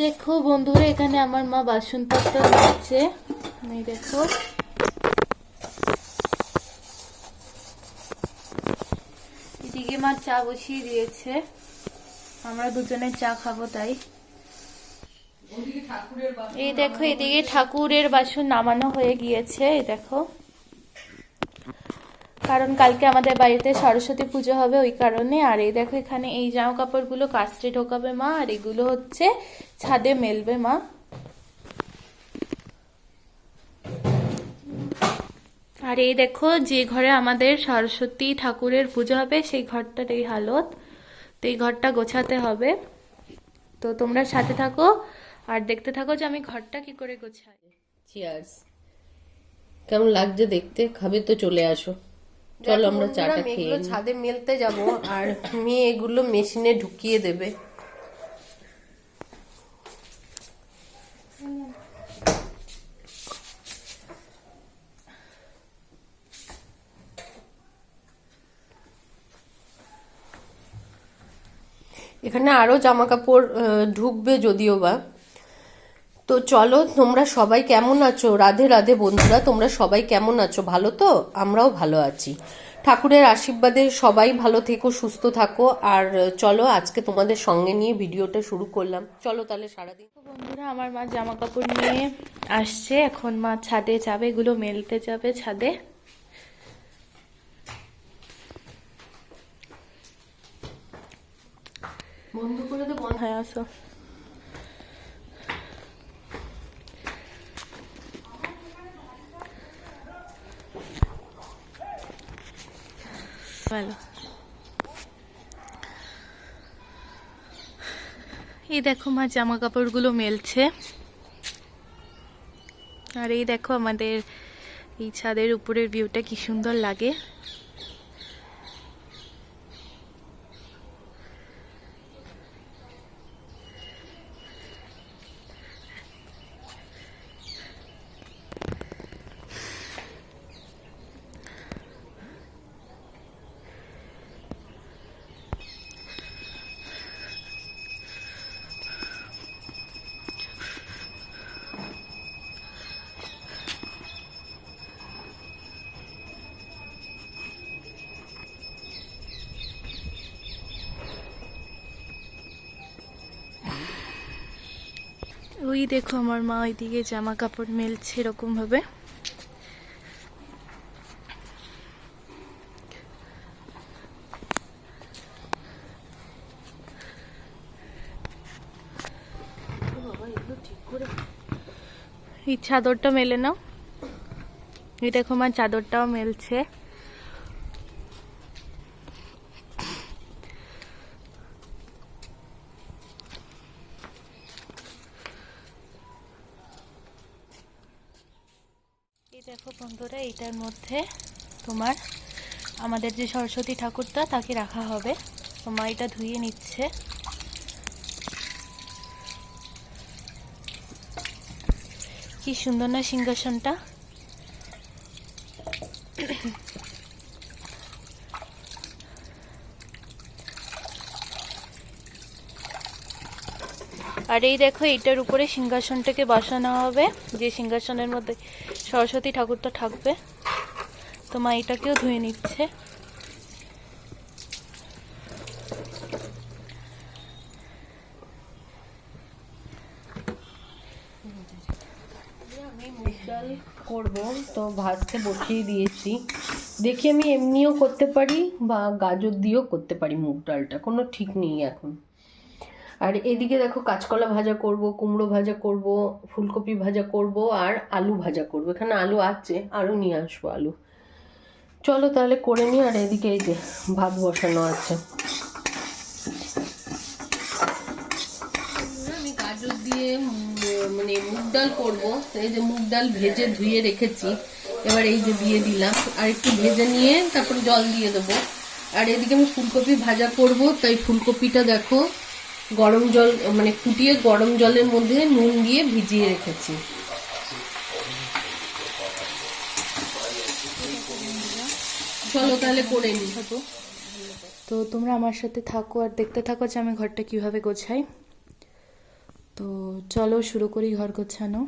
দেখো বন্ধুরা এখানে আমার মা বাসনপত্র দিচ্ছে এই দেখো। এদিকে মা চা বসিয়ে দিয়েছে। আমরা দুজনে চা খাব তাই। এই দেখো এদিকে ঠাকুরের বাসন নামানো হয়ে গিয়েছে এই দেখো। কারণ কালকে আমাদের বাড়িতে সরস্বতী পুজো হবে ওই কারণে। আর এই দেখো এখানে এই জামা কাপড়গুলো কাস্টে ঢোকাবে মা, আর এগুলো হচ্ছে ছাদে মেলবে মা। আর এই দেখো যে ঘরে আমাদের সরস্বতী ঠাকুরের পুজো হবে, সেই ঘরটার এই হালত। তো এই ঘরটা গোছাতে হবে। তো তোমরা সাথে থাকো আর দেখতে থাকো যে আমি ঘরটা কি করে গোছাই। কেমন লাগছে দেখতে? খাবে তো চলে আসো। চলো আমরা চাটা খেয়ে এগুলো ছাদে মেলতে যাব আর মেয়ে এগুলো মেশিনে ঢুকিয়ে দেবে। এখানে আরও জামা কাপড় ঢুকবে যদিও বা। তো চলো তোমরা সবাই কেমন আছো? রাধে রাধে বন্ধুরা তোমরা সবাই কেমন আছো? ভালো তো? আমরাও ভালো আছি। ঠাকুরের আশীর্বাদে সবাই ভালো থেকো সুস্থ থাকো। আর চলো আজকে তোমাদের সঙ্গে নিয়ে ভিডিওটা শুরু করলাম। চলো তাহলে সারাদিন। তো বন্ধুরা আমার মা জামা কাপড় নিয়ে আসছে। এখন মা ছাদে যাবে এগুলো মেলতে যাবে ছাদে। বন্ধ করে দেবো হ্যাঁ আসো। ভালো। এই দেখো মা জামা কাপড়গুলো মেলছে। আর এই দেখো আমাদের এই ছাদের উপরের ভিউটা কি সুন্দর লাগে। ওই দেখো আমার মা ওইদিকে জামা কাপড় মেলছে এরকম ভাবে। এই চাদরটা মেলে নাও। এই দেখো আমার চাদরটাও মেলছে। দেখো বন্ধুরা, এইটার মধ্যে তোমার আমাদের যে সরস্বতী ঠাকুরটা, তাকে রাখা হবে। তো মা এটা ধুয়ে নিচ্ছে। কি সুন্দর না সিংহাসনটা। আর এই দেখো, এইটার উপরে সিংহাসনটাকে বসানো হবে। যে সিংহাসনের মধ্যে সরস্বতী ঠাকুরটা থাকবে তো মা এটাকেও ধুয়ে নিচ্ছে। করব, তো ভাজতে বসিয়ে দিয়েছি। দেখি আমি এমনিও করতে পারি বা গাজর দিয়েও করতে পারি মুগ ডালটা, কোনো ঠিক নেই এখন। আর এদিকে দেখো কাঁচকলা ভাজা করব, কুমড়ো ভাজা করব, ফুলকপি ভাজা করব আর আলু ভাজা করব। এখানে আলু আছে আরও নিয়ে আসব আলু। চলো তাহলে করে নিই, আর এদিকে এই যে ভাত বসানো আছে। আমি গাজর দিয়ে মানে মুগ ডাল করব। এই যে মুগ ডাল ভেজে ধুয়ে রেখেছি, এবার এই যে দিয়ে দিলাম। আর একটু ভেজে নিয়ে তারপরে জল দিয়ে দেবো। আর এদিকে আমি ফুলকপি ভাজা করব, তাই ফুলকপিটা দেখো গরম জল মানে ফুটিয়ে গরম জলের মধ্যে নুন দিয়ে ভিজিয়ে রেখেছি চলো তাহলে করে নিই তো তোমরা আমার সাথে থাকো আর দেখতে থাকো যে আমি ঘরটা কীভাবে গোছাই তো চলো শুরু করি ঘর গোছানো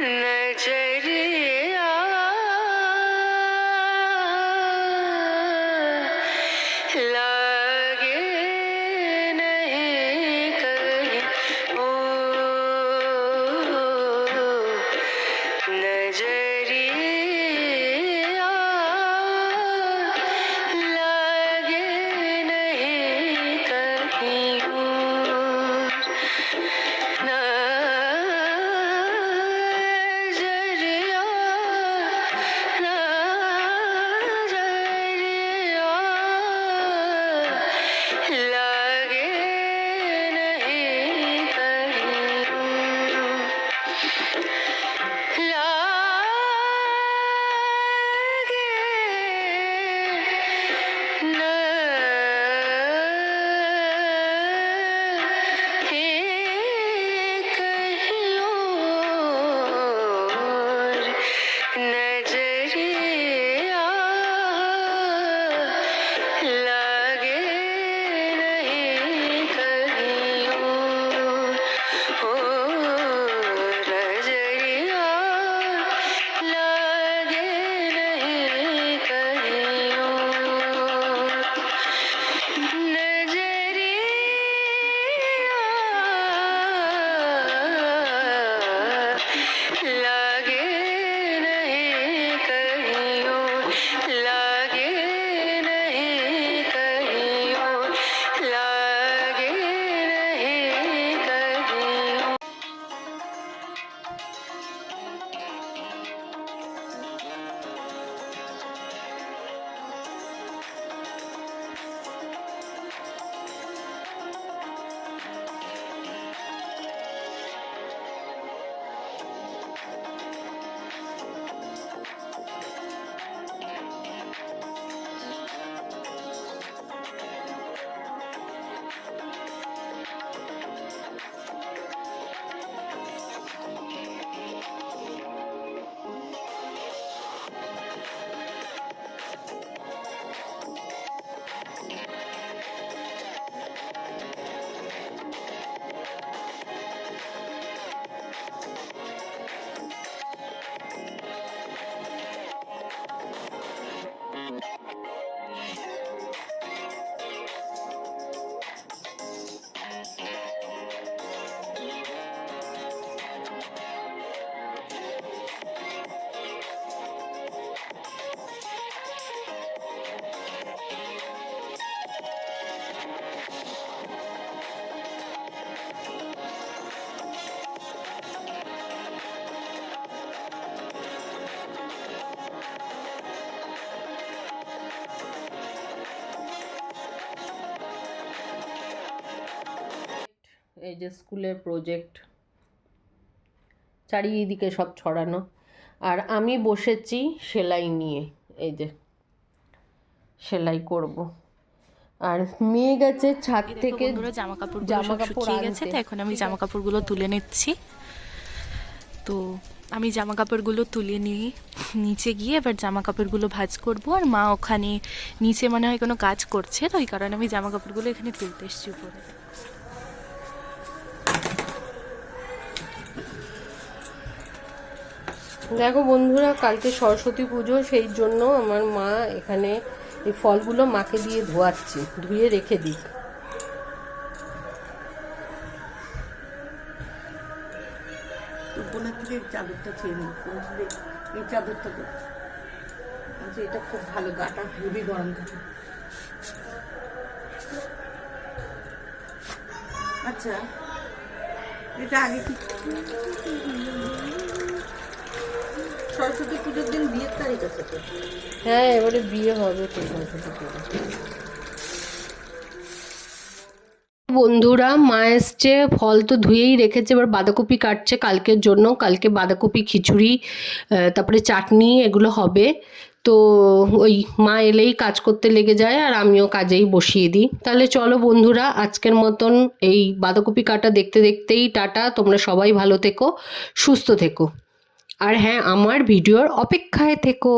नजरिया যে স্কুলের প্রজেক্ট চারিদিকে সব ছড়ানো। আর আমি বসেছি সেলাই নিয়ে এই যে সেলাই করব। আর মেয়ে গেছে ছাদ থেকে জামা কাপড় জামা কাপড় গেছে তো এখন আমি জামা কাপড়গুলো তুলে নিচ্ছি। তো আমি জামা কাপড়গুলো তুলে নিয়ে নিচে গিয়ে এবার জামা কাপড়গুলো ভাজ করব আর মা ওখানে নিচে মনে হয় কোনো কাজ করছে তো ওই কারণে আমি জামা কাপড়গুলো এখানে তুলতে এসেছি উপরে। দেখো বন্ধুরা, কালকে সরস্বতী পুজো, সেই জন্য আমার মা এখানে এই ফলগুলো মাকে দিয়ে ধোয়াচ্ছি, ধুয়ে রেখে দিক। বোনের থেকে চাদরটা চেয়ে নিই এই চাদরটা আচ্ছা এটা খুব ভালো, গাটা হেভি গরম থাকে। আচ্ছা এটা আগে কি সরস্বতী পুজোর দিন বিয়ের তারিখ আছে তো? হ্যাঁ এবারে বিয়ে হবে তো সরস্বতী পুজো। বন্ধুরা মা এসছে ফল তো ধুয়েই রেখেছে এবার বাঁধাকপি কাটছে কালকের জন্য। কালকে বাঁধাকপি খিচুড়ি তারপরে চাটনি এগুলো হবে। তো ওই মা এলেই কাজ করতে লেগে যায় আর আমিও কাজেই বসিয়ে দিই। তাহলে চলো বন্ধুরা আজকের মতন এই বাঁধাকপি কাটা দেখতে দেখতেই টাটা। তোমরা সবাই ভালো থেকো সুস্থ থেকো। আর হ্যাঁ আমার ভিডিওর অপেক্ষায় থেকো।